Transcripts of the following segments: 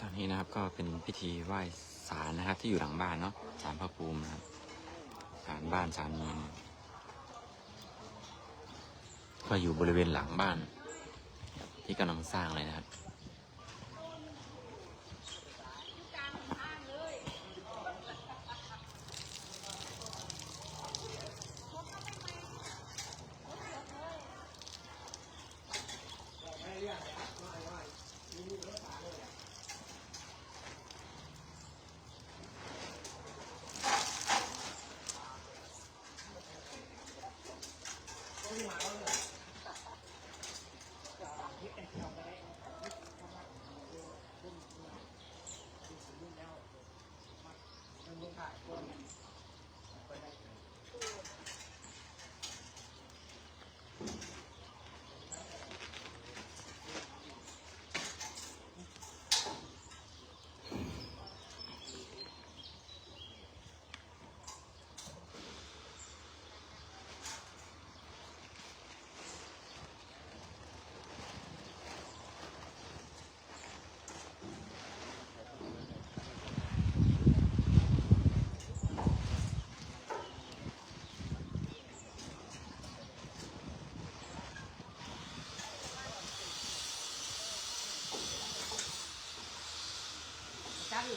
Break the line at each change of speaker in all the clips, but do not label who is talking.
ตอนนี้นะครับก็เป็นพิธีไหว้ศาลนะครับ ที่อยู่หลังบ้านเนาะศาลพระภูมินะครับศาลบ้านศาลเมืองก็อยู่บริเวณหลังบ้าน ที่กำลังสร้างเลยนะครับ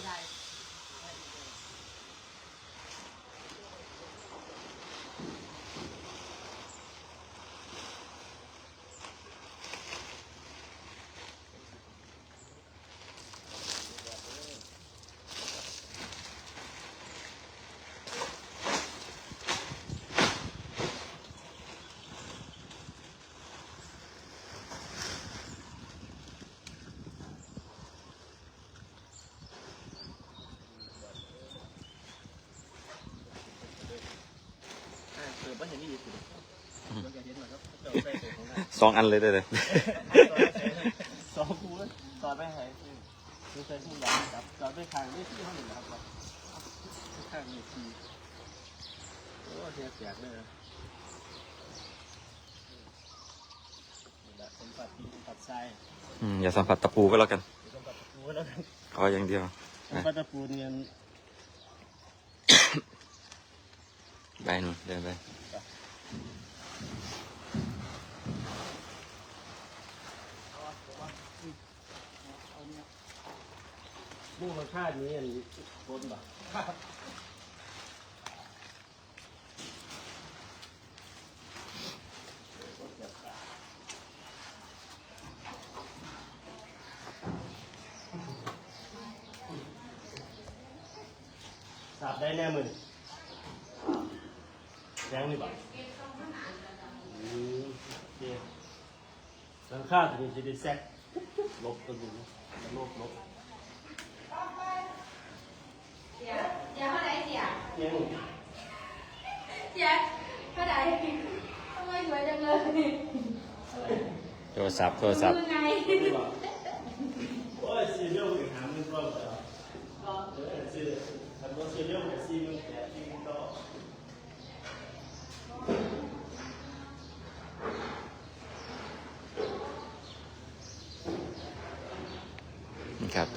ไทย
อ่าเกิดว่าเห็นนี่ดีสุดเราจะเห็นหน่อยครับเจ้าใสอง
อันเลยได้เลย
สองคูแล้วสอดไปไหนดูใส่ทุกอย่างครับสอดไปทางนี่ที่ห้องหนึ่งนครับข้างนี่ทีโอ้เสียแจกเลยนะนี่แหละสมบัติที่ตัดทราย
อืมอย่าสัมผัสตะปูก็แล้วกัน
สมบัติตะปูแล้วกัน
ขออย่างเดียว
สมบัติตะปูเงิน
ไปหนู่นเดินไป
มูลค่านี้อันคนบ่สับได้แน่มือแรงนี่บ่อืมโอเคหลังคาตัวนี้จะได้แซกลบตัวนี้ลบลบ
เสียเสียเท่าไหร่เสีย
ยัง
เสียเท่าไหร่ทำไมสวยจังเลย
โทรศัพท์โทรศัพท์
มือไง
โอ้ยซีเรียลกับหามันรอบแล้วเออซีทำรถซีเรียลกับซีมันแก่ที่ต่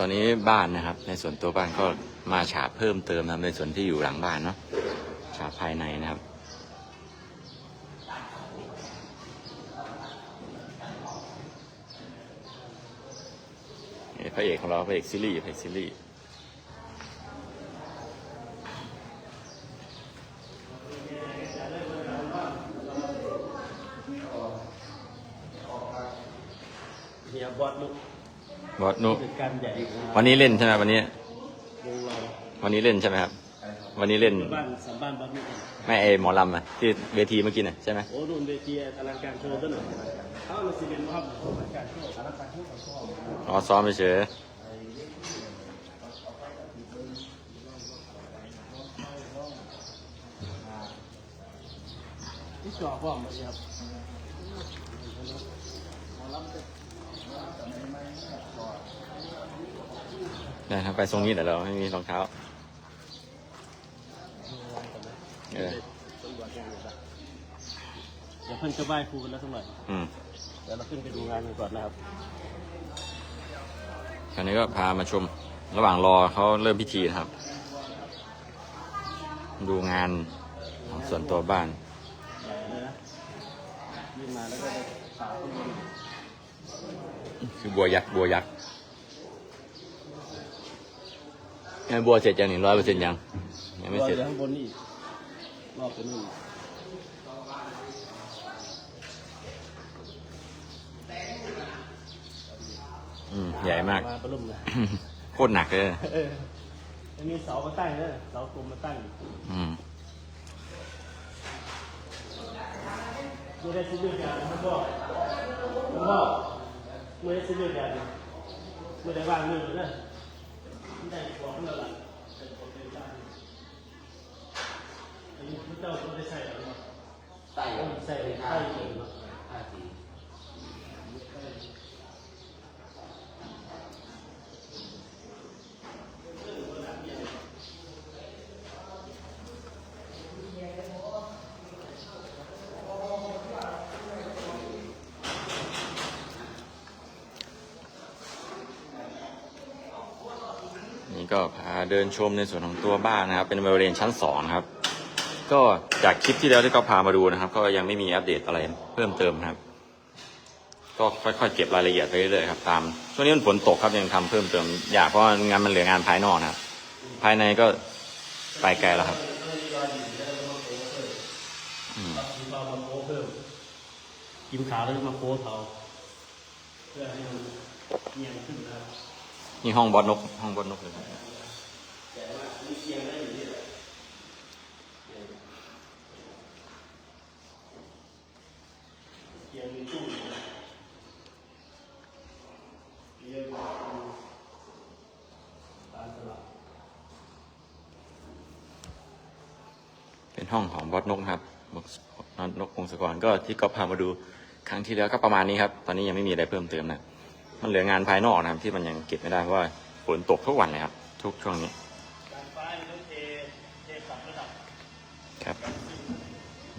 อ
ครับตอนนี้บ้านนะครับ ในส่วนตัวบ้านก็มาฉาบเพิ่มเติมนะครับในส่วนที่อยู่หลังบ้านเนาะฉาบภายในนะครับพระเอกของเราพระเอกซีรีส์พระเอกซีรีส์
ครับบอสนุก
บอสนุ
เป็นการใหญ่ของ
วันนี้เล่นใช่ไหมวันนี้
วงเรา
วันนี้เล่นใช่ไหมครับ วันนี้เล่น
บ้านสามบ้านบอสนุก
ไม่เอหมอลำอะที่เวทีเมื่อกี้น่ะใช่ไหม
โอ้รุ่นเวทีอลังการโชว์ต้นหนึ่งเขาเราสิเป็นภาพอลังการโชว์อลังการโชว์ของพ่อ
อ๋อซ้อมไปเฉย
ที่จอพ่อมาครับ
ได้ครับไปทรงนี้เดี๋ยวเราไม่มีรองเท้า เออ
เดี๋ยวเพิ่นจะไหว้ครูกันแล้วสักหน่อย
อืม
เดี๋ยวเราขึ้นไปดูงานกันก่อนนะครับ
คราวนี้ก็พามาชม ระหว่างรอเขาเริ่มพิธีนะครับ ดูงานของส่วนตัวบ้าน
ใหญ่เลยนะยื่นมาแล้วก็จะฝาข้างบน
คือบัวยักษ์บัวยักษ์งานบัวเสร็จยังหนึ่งร้อยเปอร์เซ็นต์ยังยังไม่เสร็จ
ออยู่ข้างบนนี่รอบไปนู่น
อืมใหญ่มาก
มาประลุ่มนะ
โคตรหนักเลย
เออจะมีเสามาตั้งนะเสากลมมาตั้ง
อืม
ไม่ได้ซื้อเรื่องการนะพ่อพ่อ ไม่ได้ซื้อเรื่องการไม่ได้วางมือนะไม่ได้บอกเพื่อนละเป็นคนเป็นจ้างอันนี้พระเจ้าก็ได้ใส่แล้วเนาะใส่ใส่ไข่เองเนาะ
นี่ก็พา เดินชมในส่วนของตัวบ้านนะครับ เป็นบริเวณชั้นสองนะครับ ก็จากคลิปที่แล้วที่เขาพามาดูนะครับ ก็ยังไม่มีอัปเดตอะไรเพิ่มเติมนะครับ ก็ค่อยๆเก็บรายละเอียดไปเรื่อยๆครับตามช่วงนี้มันฝนตกครับยังทำเพิ่มเติมอยากเพราะว่างานมันเหลืองานภายนอกนะครับ ภายในก็ไปไกลแล้วครับอืม
มีเรามาโค้เพิ่มกินขาวแล้วมาโค้เขาเพื่อให้มันเงียงขึ้นนะครับ
นี่ห้องบอสนกห้องบอสนกเลยครับ
แต่ว่านี่ เอียงได้อยู่นี่แหละเอียงตู้เอียงมาดูตามตลาด
เป็นห้องของบอสนกนะครับนกพงศกรก็ที่ก็พามาดูครั้งที่แล้วก็ประมาณนี้ครับ ตอนนี้ยังไม่มีอะไรเพิ่มเติมนะ มันเหลืองานภายนอกนะครับที่มันยังเก็บไม่ได้เพราะว่าฝนตกทุกวันเลยครับ ทุกช่วงนี้ ครับ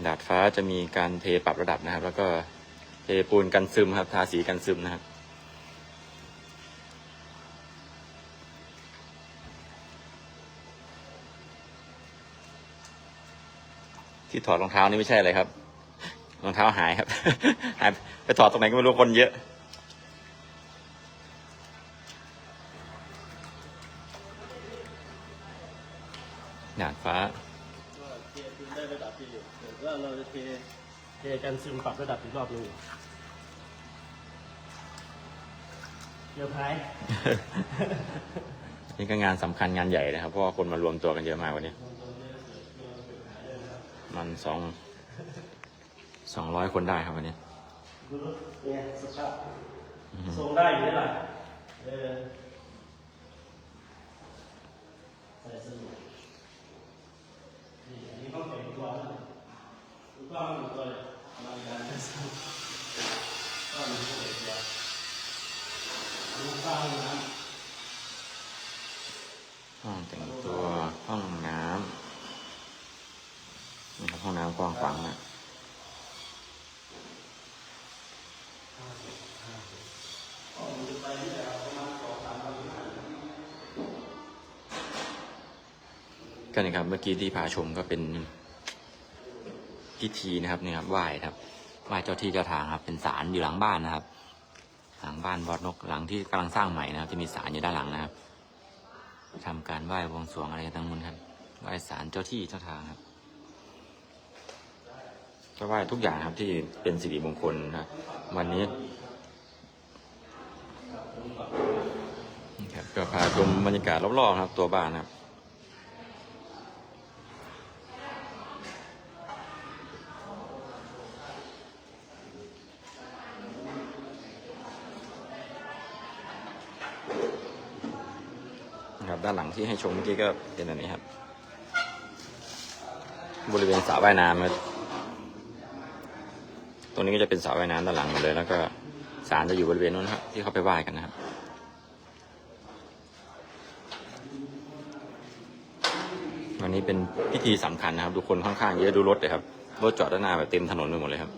ดาดฟ้าจะมีการเทปรับระดับนะครับ แล้วก็เทปูนกันซึมครับ ทาสีกันซึมนะครับที่ถอดรองเท้านี่ไม่ใช่อะไรครับรองเท้าหายครับหายไปถอดตรงไหนก็ไม่รู้คนเยอะดาดฟ้า
เดี๋ยวเราจะเทเทกันซึมปรับระดับอีกรอบหนึงเดี๋ยวพาย
นี่ก็งานสำคัญงานใหญ่นะครับ เพราะว่าคนมารวมตัวกันเยอะมากวันนี้ มันสองสองร้อยคนได้ครับวันนี้
ดูรถเนี่ยสภาพทรงได้อยู่ไหมล่ะเออใส่สนุกนี่อันนี้ต้องแต่งตัวนะดูกล้องดูตัวเลยมาการใส่สนุกก็มีตัว
ห้องแต่งตัวห้องน้ำนี่ครับห้องน้ำกว้างขวางนะก็นี่ครับเมื่อกี้ที่พาชมก็เป็น พิธีนะครับนี่ครับไหว้ครับไหว้เจ้าที่เจ้าทางครับ เป็นศาลอยู่หลังบ้านนะครับ หลังบ้านบอดนกหลังที่กำลังสร้างใหม่นะครับ จะมีศาลอยู่ด้านหลังนะครับทำการไหว้บวงสรวงอะไรต่างๆครับไหว้ศาลเจ้าที่เจ้าทางครับก็ไหว้ทุกอย่างครับที่เป็นสิริมงคลนะครับวันนี้ครับก็พาชมบรรยากาศรอบๆครับ ตัวบ้านครับ นะครับ ด้าน หลังที่ให้ชมเมื่อกี้ก็เป็นอันนี้ครับ บริเวณสระว่ายน้ำตรงนี้ก็จะเป็นสระว่ายน้ำด้านหลังหมดเลย แล้วก็ศาลจะอยู่บริเวณนู้นครับที่เขาไปไหว้กันนะครับวันนี้เป็นพิธีสำคัญนะครับ ทุกคนค่อนข้างเยอะดูรถเลยครับรถจอดด้านหน้าแบบเต็มถนนไปหมดเลยครับ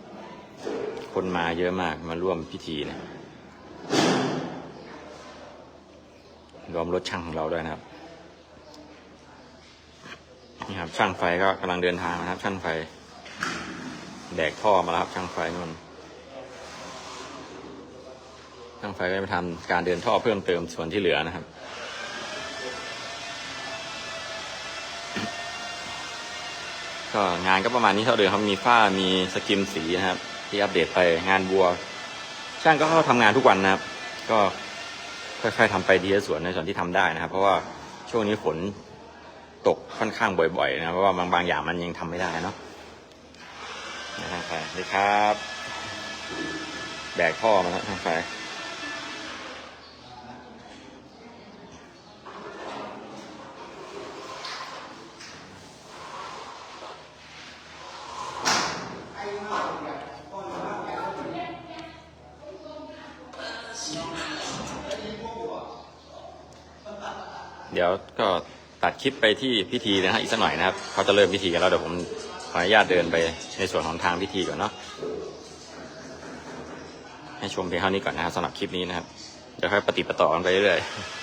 คนมาเยอะมากมาร่วมพิธีเนะ รวมรถช่างของเราด้วยนะครับ นี่ครับช่างไฟก็กำลังเดินทางนะครับ ช่างไฟแบกท่อมาแล้วครับช่างไฟนู่นช่างไฟก็ไปทำการเดินท่อเพิ่มเติมส่วนที่เหลือนะครับก็งานก็ประมาณนี้เท่าเดิมครับมีฝ้ามีสกิมสีนะครับ ที่อัปเดตไปงานบัว ช่างก็เข้าทำงานทุกวันนะครับ ก็ ค่อยๆทำไปทีละส่วนในส่วนที่ทำได้นะครับ เพราะว่าช่วงนี้ฝนตกค่อนข้างบ่อยๆนะเพราะว่าบางบางอย่างมันยังทำไม่ได้เนาะนะทางไฟสวัสดีครับ แบกท่อมาแล้วทางไฟ ดี๋ยวก็ตัดคลิปไปที่พิธีนะฮะอีกสักหน่อยนะครับเขาจะเริ่มพิธีกันแล้วเดี๋ยวผมขออนุญาตเดินไปในส่วนของทางพิธีก่อนเนาะให้ชมเพียงเท่านี้ก่อนนะครับสำหรับคลิปนี้นะครับเดี๋ยวค่อยปฏิปต่อกันไปเรื่อยๆ